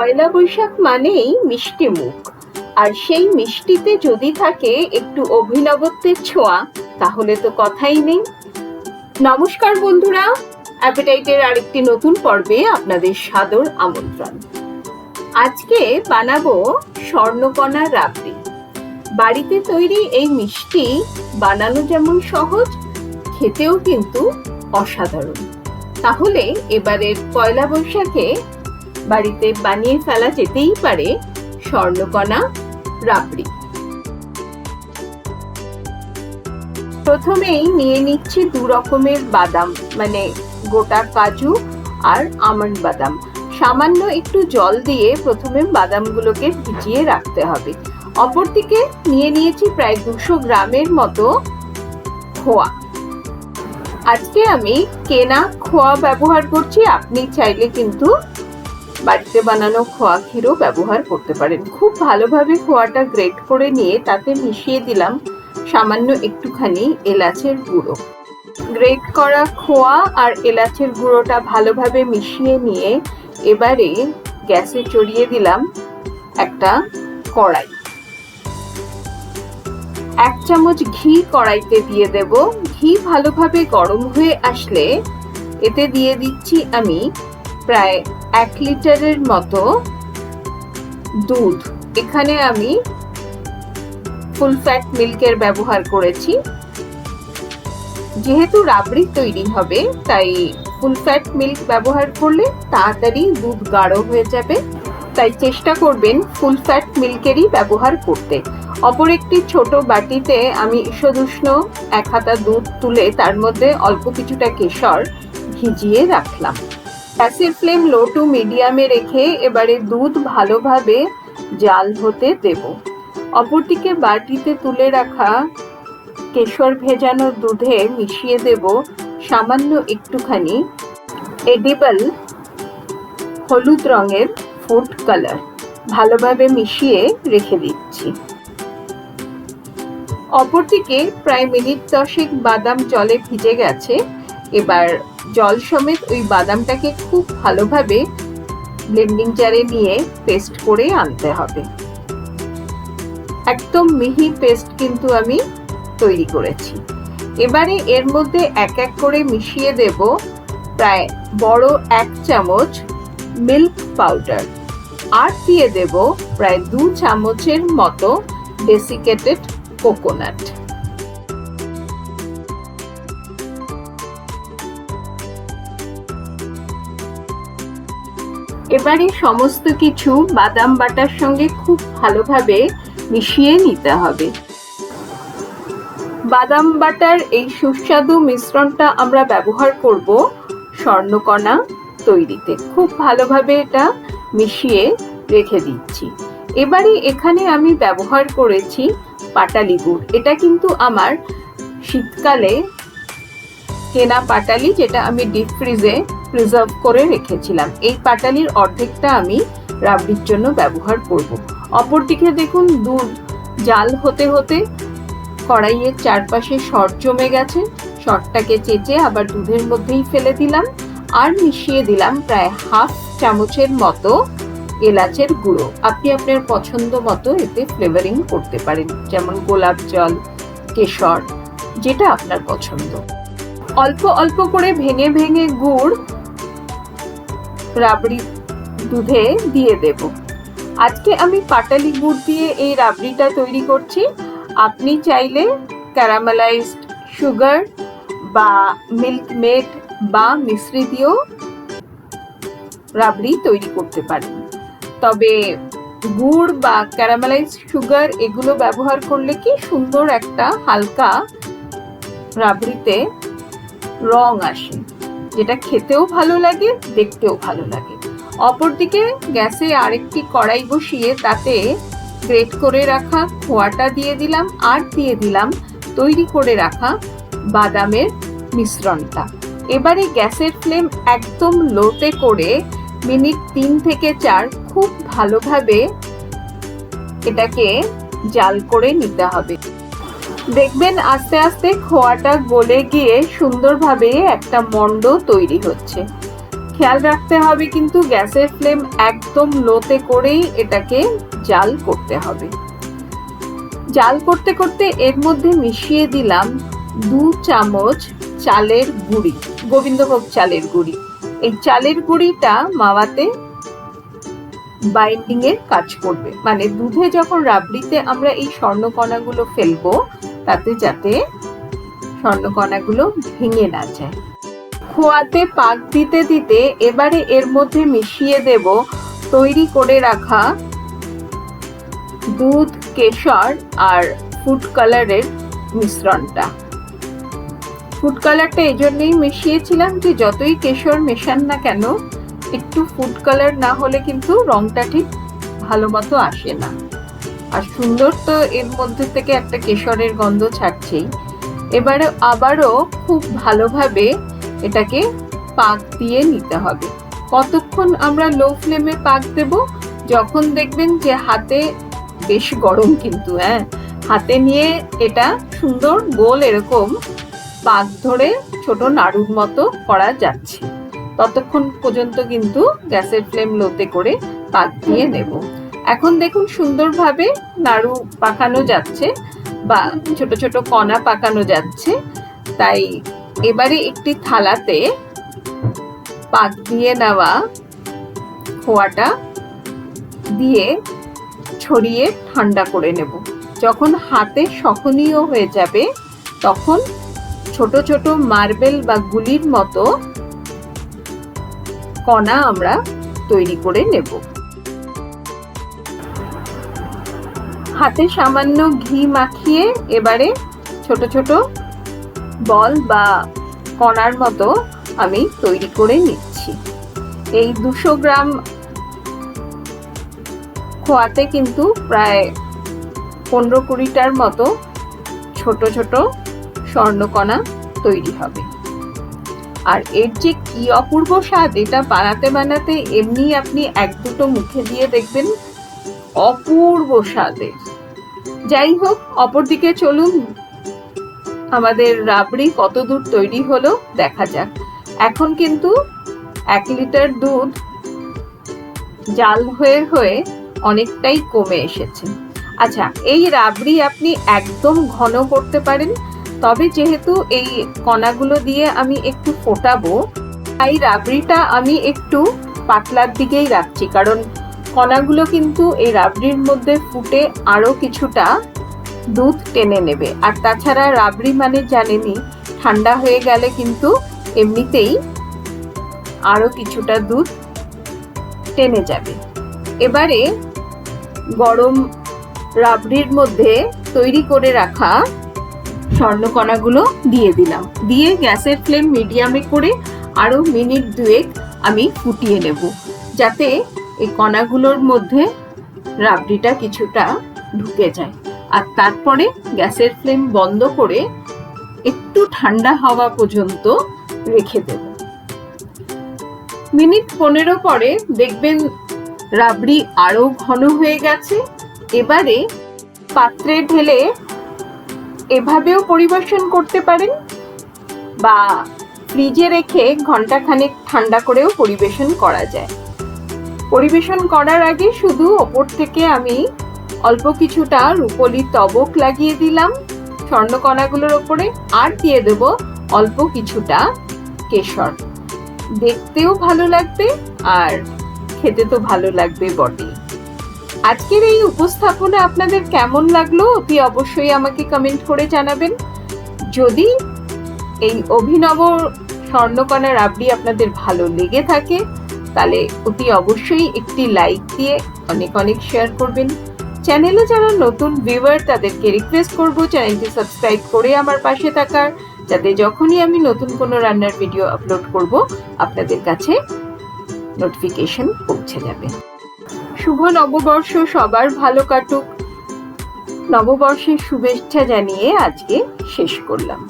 পয়লা বৈশাখ মানেই মিষ্টি মুখ। আর সেই মিষ্টিতে যদি থাকে একটু অভিনবত্বের ছোঁয়া, তাহলে তো কথাই নেই। নমস্কার বন্ধুরা, অ্যাপেটাইটের আরেকটি নতুন পর্বে আপনাদের সাদর আমন্ত্রণ। আজকে বানাবো স্বর্ণকণা রাবড়ি। বাড়িতে তৈরি এই মিষ্টি বানানো যেমন সহজ, খেতেও কিন্তু অসাধারণ। তাহলে এবারের পয়লা বৈশাখে বাড়িতে বানিয়ে ফেলা যেতেই পারে স্বর্ণকণা, রাবড়ি। প্রথমেই নিয়ে নিচ্ছি দু রকমের বাদাম মানে গোটা কাজু আর আমন্ড বাদাম। সামান্য একটু জল দিয়ে প্রথমে বাদামগুলোকে ভিজিয়ে রাখতে হবে। অপরদিকে নিয়ে নিয়েছি প্রায় দুশো গ্রামের মতো খোয়া। আজকে আমি কেনা খোয়া ব্যবহার করছি, আপনি চাইলে কিন্তু বাড়িতে বানানো খোয়া ক্ষীরও ব্যবহার করতে পারেন। খুব ভালোভাবে খোয়াটা গ্রেট করে নিয়ে তাতে মিশিয়ে দিলাম সামান্য একটুখানি এলাচের গুঁড়ো। গ্রেট করা খোয়া আর এলাচের গুঁড়োটা ভালোভাবে মিশিয়ে নিয়ে এবারে গ্যাসে চড়িয়ে দিলাম একটা কড়াই। এক চামচ ঘি কড়াইতে দিয়ে দেব। ঘি ভালোভাবে গরম হয়ে আসলে এতে দিয়ে দিচ্ছি আমি প্রায় এক লিটারের মতো দুধ। এখানে আমি ফুল ফ্যাট মিল্কের ব্যবহার করেছি। যেহেতু রাবড়ি তৈরি হবে, তাই ফুল ফ্যাট মিল্ক ব্যবহার করলে তাড়াতাড়ি দুধ গাঢ় হয়ে যাবে। তাই চেষ্টা করবেন ফুল ফ্যাট মিল্কেরই ব্যবহার করতে। অপর একটি ছোট বাটিতে আমি ঈষদুষ্ণ এক হাতা দুধ তুলে তার মধ্যে অল্প কিছুটা কেশর ভিজিয়ে রাখলাম। গ্যাসের ফ্লেম লো টু মিডিয়ামে রেখে এবারে দুধ ভালোভাবে জাল হতে দেব। অপরদিকে বাটিতে তুলে রাখা কেশর ভেজানো দুধে মিশিয়ে দেব সামান্য একটুখানি এডিবল হলুদ রঙের ফুড কালার। ভালোভাবে মিশিয়ে রেখে দিচ্ছি। অপরদিকে প্রায় মিনিট দশেক বাদাম জলে ভিজে গেছে। এবার জল সমেত ওই বাদামটাকে খুব ভালোভাবে ব্লেন্ডিং জারে নিয়ে পেস্ট করে আনতে হবে। একদম মিহি পেস্ট কিন্তু আমি তৈরি করেছি। এবারে এর মধ্যে এক এক করে মিশিয়ে দেব প্রায় বড় এক চামচ মিল্ক পাউডার আর দিয়ে দেব প্রায় দু চামচের মতো ডেসিকেটেড কোকোনাট এবারে সমস্ত কিছু বাদাম বাটার সঙ্গে খুব ভালোভাবে মিশিয়ে নিতে হবে। বাদাম বাটার এই সুস্বাদু মিশ্রণটা আমরা ব্যবহার করব স্বর্ণকণা তৈরিতে। খুব ভালোভাবে এটা মিশিয়ে রেখে দিচ্ছি। এবারে এখানে আমি ব্যবহার করেছি পাটালি গুড় এটা কিন্তু আমার শীতকালে কেনা পাটালি যেটা আমি ডিপ ফ্রিজে প্রিজার্ভ করে রেখেছিলাম। এই পাটালির অর্ধেকটা আমি রাবড়ির জন্য ব্যবহার করব। অপরদিকে দেখুন দুধ জাল হতে হতে কড়াইয়ের চারপাশে শর্ট জমে গেছে। শর্টটাকে চেঁচে আবার দুধের মধ্যেই ফেলে দিলাম আর মিশিয়ে দিলাম প্রায় হাফ চামচের মতো এলাচের গুঁড়ো। আপনি আপনার পছন্দ মতো এতে ফ্লেভারিং করতে পারেন, যেমন গোলাপ জল, কেশর, যেটা আপনার পছন্দ। অল্প অল্প করে ভেঙে ভেঙে গুড় রাবড়ি দুধে দিয়ে দেব। আজকে আমি পাটালি গুড় দিয়ে এই রাবড়িটা তৈরি করছি। আপনি চাইলে ক্যারামেলাইজড সুগার বা মিল্ক মেড বা মিশ্রি দিয়েও রাবড়ি তৈরি করতে পারেন। তবে গুড় বা ক্যারামেলাইজ সুগার এগুলো ব্যবহার করলে কি সুন্দর একটা হালকা রাবড়িতে রং আসে। যেটা খেতেও ভালো লাগে, দেখতেও ভালো লাগে। অপরদিকে গ্যাসে আরেকটি কড়াই বসিয়ে তাতে গ্রেট করে রাখা খোয়াটা দিয়ে দিলাম আর দিয়ে দিলাম তৈরি করে রাখা বাদামের মিশ্রণটা। এবারে গ্যাসের ফ্লেম একদম লোতে করে মিনিট তিন থেকে চার খুব ভালোভাবে এটাকে জাল করে নিতে হবে। দেখবেন আস্তে আস্তে খোয়াটা গলে গিয়ে সুন্দরভাবে একটা মন্ড তৈরি হচ্ছে। খেয়াল রাখতে হবে কিন্তু গ্যাসের ফ্লেম একদম লোতে করেই এটাকে জাল করতে হবে। জাল করতে করতে এর মধ্যে মিশিয়ে দিলাম দু চামচ চালের গুঁড়ি, গোবিন্দভোগ চালের গুঁড়ি। এই চালের গুঁড়িটা মাওয়াতে বাইন্ডিং এর কাজ করবে। মানে দুধে যখন রাবড়িতে আমরা এই স্বর্ণকণাগুলো ফেলব তাতে যাতে স্বর্ণকণাগুলো ভেঙে না যায়। খোয়াতে পাক দিতে দিতে এবারে এর মধ্যে মিশিয়ে দেব তৈরি করে রাখা দুধ, কেশর আর ফুড কালারের মিশ্রণটা। ফুড কালারটা এই জন্যই মিশিয়েছিলাম যে যতই কেশর মেশান না কেন, একটু ফুড কালার না হলে কিন্তু রংটা ঠিক ভালো মতো আসে না। আর সুন্দর তো এর মধ্যে থেকে একটা কেশরের গন্ধ ছাড়ছেই। এবারে আবারও খুব ভালোভাবে এটাকে পাক দিয়ে নিতে হবে। কতক্ষণ আমরা লো ফ্লেমে পাক দেব? যখন দেখবেন যে হাতে বেশ গরম কিন্তু হ্যাঁ? হাতে নিয়ে এটা সুন্দর গোল এরকম পাক ধরে ছোট নাড়ুর মতো করা যাচ্ছে। ততক্ষণ পর্যন্ত কিন্তু গ্যাসের ফ্লেম লোতে করে পাক দিয়ে নেব। এখন দেখুন সুন্দরভাবে নাড়ু পাকানো যাচ্ছে বা ছোট ছোট কণা পাকানো যাচ্ছে। তাই এবারে একটি থালাতে পাক দিয়ে নেওয়া খোয়াটা দিয়ে ছড়িয়ে ঠান্ডা করে নেব। যখন হাতে সহনীয় হয়ে যাবে, তখন ছোট ছোট মার্বেল বা গুলির মতো কণা আমরা তৈরি করে নেব। হাতে সামান্য ঘি মাখিয়ে এবারে ছোট ছোট বল বা কণার মতো আমি তৈরি করে নিচ্ছি। এই দুশো গ্রাম খোয়াতে কিন্তু প্রায় পনেরো কুড়িটার মতো ছোট ছোট স্বর্ণকণা তৈরি হবে। আর এর যে কি অপূর্ব স্বাদ, এটা বানাতে বানাতে এমনি আপনি এক দুটো মুখে দিয়ে দেখবেন অপূর্ব স্বাদের যাই হোক, অপরদিকে চলুন। আমাদের রাবড়ি কত দূর তৈরি হলো দেখা যাক। এখন কিন্তু এক লিটার দুধ জাল হয়ে হয়ে অনেকটাই কমে এসেছে। আচ্ছা এই রাবড়ি আপনি একদম ঘন করতে পারেন, তবে যেহেতু এই কণাগুলো দিয়ে আমি একটু ফোটাবো, তাই রাবড়িটা আমি একটু পাতলার দিকেই রাখছি, কারণ কণাগুলো কিন্তু এই রাবড়ির মধ্যে ফুটে আরও কিছুটা দুধ টেনে নেবে। আর তাছাড়া রাবড়ি মানে জানেনি ঠান্ডা হয়ে গেলে কিন্তু এমনিতেই আরও কিছুটা দুধ টেনে যাবে। এবারে গরম রাবড়ির মধ্যে তৈরি করে রাখা স্বর্ণকণাগুলো দিয়ে দিলাম। দিয়ে গ্যাসের ফ্লেম মিডিয়ামে করে আরও মিনিট দুয়েক আমি ফুটিয়ে নেব। যাতে এই কণাগুলোর মধ্যে রাবড়িটা কিছুটা ঢুকে যায়। আর তারপরে গ্যাসের ফ্লেম বন্ধ করে একটু ঠান্ডা হওয়া পর্যন্ত রেখে দেব। মিনিট পনেরো পরে দেখবেন রাবড়ি আরও ঘন হয়ে গেছে। এবারে পাত্রে ঢেলে এভাবেও পরিবেশন করতে পারেন বা ফ্রিজে রেখে ঘন্টাখানেক ঠান্ডা করেও পরিবেশন করা যায়। পরিবেশন করার আগে শুধু ওপর থেকে আমি অল্প কিছুটা রুপলি তবক লাগিয়ে দিলাম। স্বর্ণকণাগুলোর ওপরে আর দিয়ে দেব অল্প কিছুটা কেশর। দেখতেও ভালো লাগবে আর খেতে তো ভালো লাগবে বটেই আজকের এই উপস্থাপনা আপনাদের কেমন লাগল অতি অবশ্যই আমাকে কমেন্ট করে জানাবেন। যদি এই অভিনব স্বর্ণকণা রাবড়ি আপনাদের ভালো লেগে থাকে তাহলে অতি অবশ্যই একটি লাইক দিয়ে অনেক অনেক শেয়ার করবেন। চ্যানেলে যারা নতুন ভিউয়ার তাদেরকে রিকোয়েস্ট করব চ্যানেলটি সাবস্ক্রাইব করে আমার পাশে থাকার, যাতে যখনই আমি নতুন কোনো রান্নার ভিডিও আপলোড করব, আপনাদের কাছে নোটিফিকেশন পৌঁছে যাবে। শুভ নববর্ষ, সবার ভালো কাটুক। নববর্ষের শুভেচ্ছা জানিয়ে আজকে শেষ করলাম।